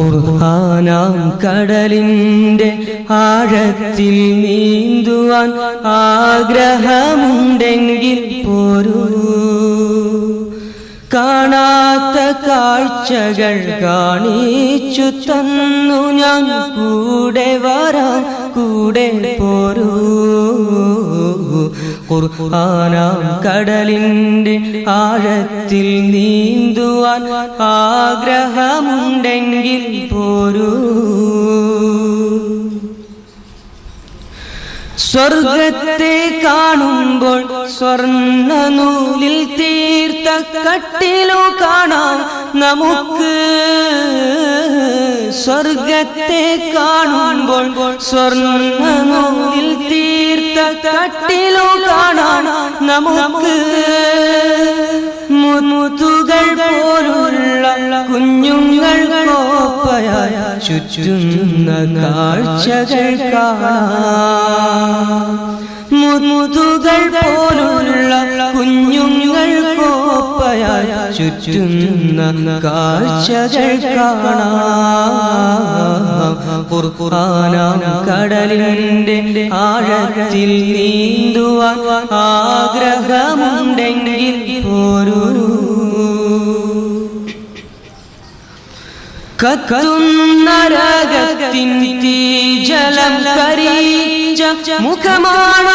ഖുർആനാം കടലിന്റെ ആഴത്തിൽ നീന്തുവാൻ ആഗ്രഹമുണ്ടെങ്കിൽ പോരൂ. കാണാത്ത കാഴ്ചകൾ കാണിച്ചു തന്നു ഞാൻ. കൂടെ വരാം കൂടെ പോരൂ. ഖുർആനാം കടലിന്റെ ആഴത്തിൽ നീന്തുവാൻ ആഗ്രഹമുണ്ടെങ്കിൽ പോരൂ. സ്വർഗത്തെ കാണുമ്പോൾ സ്വർണ നൂലിൽ തീർത്ത കട്ടിലോ കാണാം നമുക്ക്. സ്വർഗത്തെ കാണുമ്പോൾ സ്വർണ നൂലിൽ തീർത്ത കട്ടിലോ കാണാൻ നമുക്ക് മുത്തുകൾ പോലുള്ള കുഞ്ഞുങ്ങൾ കോപ്പയായ ചുറ്റുന്ന കാഴ്ചകൾ കാണാം. മുത്തുകൾ പോലുള്ള കുഞ്ഞുങ്ങൾ കോപ്പയായ ചുറ്റുന്ന കാഴ്ചകൾ കാണാം. കടലിന്റെ ആഴത്തിൽ നീന്തുവാൻ ആഗ്രഹമുണ്ടെങ്കിൽ പോരൂ. കത്തുന്നരകത്തിൻ തീജലം കരീച്ച മുഖമാണ്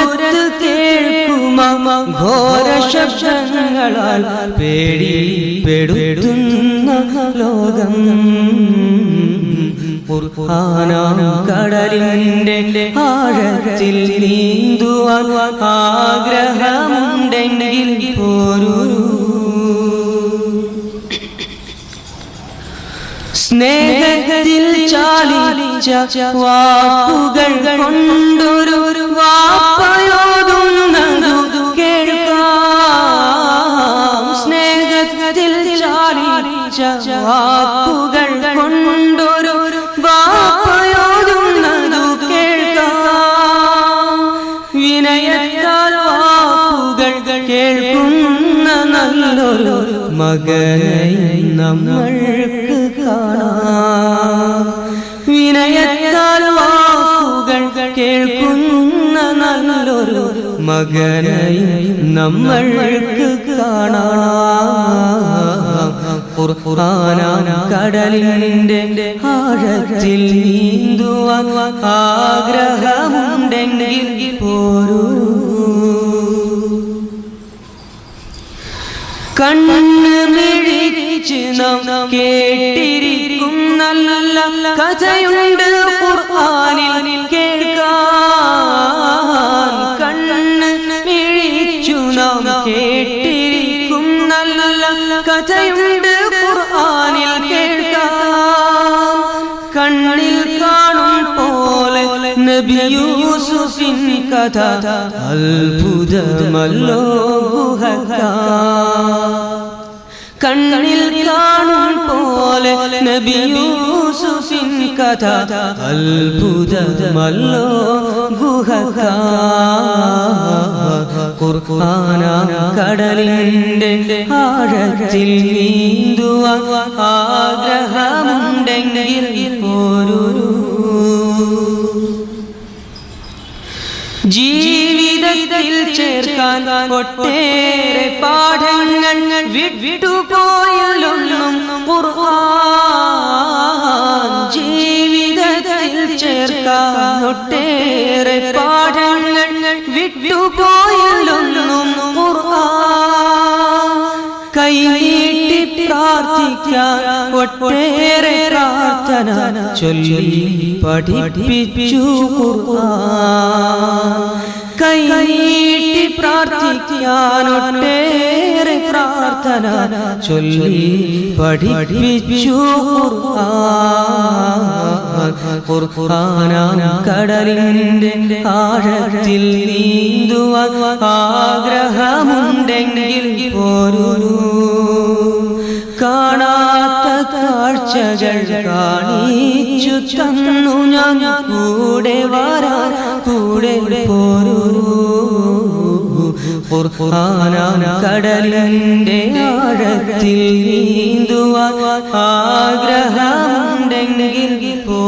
ഘോര ശബ്ദങ്ങളാൽ പേടി പെടുത്തുന്ന ലോകം കടലിന്റെ ആഴത്തിൽ നീന്തുവാൻ ആഗ്രഹമുണ്ടെങ്കിൽ പോരൂ. സ്നേഹത്തിൽ ചാലിച്ച വാക്കുകൾ കൊണ്ടൊരു വാപ്പയോതുന്നതു കേൾക്കുന്ന നല്ലൊരു മകനെ നമ്മൾക്ക് കാണാം. വിനയത്താൽ വാക്കുകൾ കേൾക്കുന്ന നല്ലൊരു മകനെ നമ്മൾക്ക് കാണാം. കടലിന്റെ ആഴത്തിൽ നീന്തുവാൻ ആഗ്രഹമുണ്ടെങ്കിൽ പോരൂ. കണ്ണ് മിഴിച്ച് നാം കേട്ടിരിക്കും നല്ല കഥയുണ്ട് ഖുർആനിൽ കേൾക്കാൻ. കണ്ണ് മിഴിച്ചു നാം കേട്ടിരിക്കും നല്ല കഥയുണ്ട് ഖുർആനിൽ കേൾക്കാൻ. കണ്ണിൽ കാണും പോലെ നബി യൂസുഫിൻ കഥ അത്ഭുതമല്ലോ കണ്ണിൽ കാണും പോലെ നബി യൂസുഫിൻ കഥ അത്ഭുതമല്ലോ ഖുർആനാം കടലിന്റെ ആഴത്തിൽ നീന്തുവ ആഗ്രഹമുണ്ടെങ്കിൽ പോരൂ. ജീവിതത്തിൽ ചേർക്കാൻ ഒട്ടേറെ പാഠങ്ങൾ വിട്ടുപോയല്ലൊന്നും ഖുർആൻ ജീവിതത്തിൽ ചേർക്കാൻ ഒട്ടേറെ പാഠങ്ങൾ വിട്ടുപോയല്ലൊന്നും ഖുർആൻ കൈനീട്ടി പ്രാർത്ഥിക്കാൻ പ്രാർത്ഥന ചൊല്ലി പഠിപ്പിച്ചു കൈനീട്ടി പ്രാർത്ഥിക്കാനൊട്ടേറെ പ്രാർത്ഥന ചൊല്ലി പഠിപ്പിച്ചു കടലിന്റെ ആഴത്തിൽ നീന്തുവാൻ ആഗ്രഹമുണ്ടെങ്കിൽ പോരൂ കാഴ്ചകൾ കാണിച്ചു തന്നു ഞാൻ. കൂടെ വരാ കൂടെ പോരൂ കടലിന്റെ ആഴത്തിൽ നീന്തുവാൻ ആഗ്രഹമുണ്ടെങ്കിൽ പോ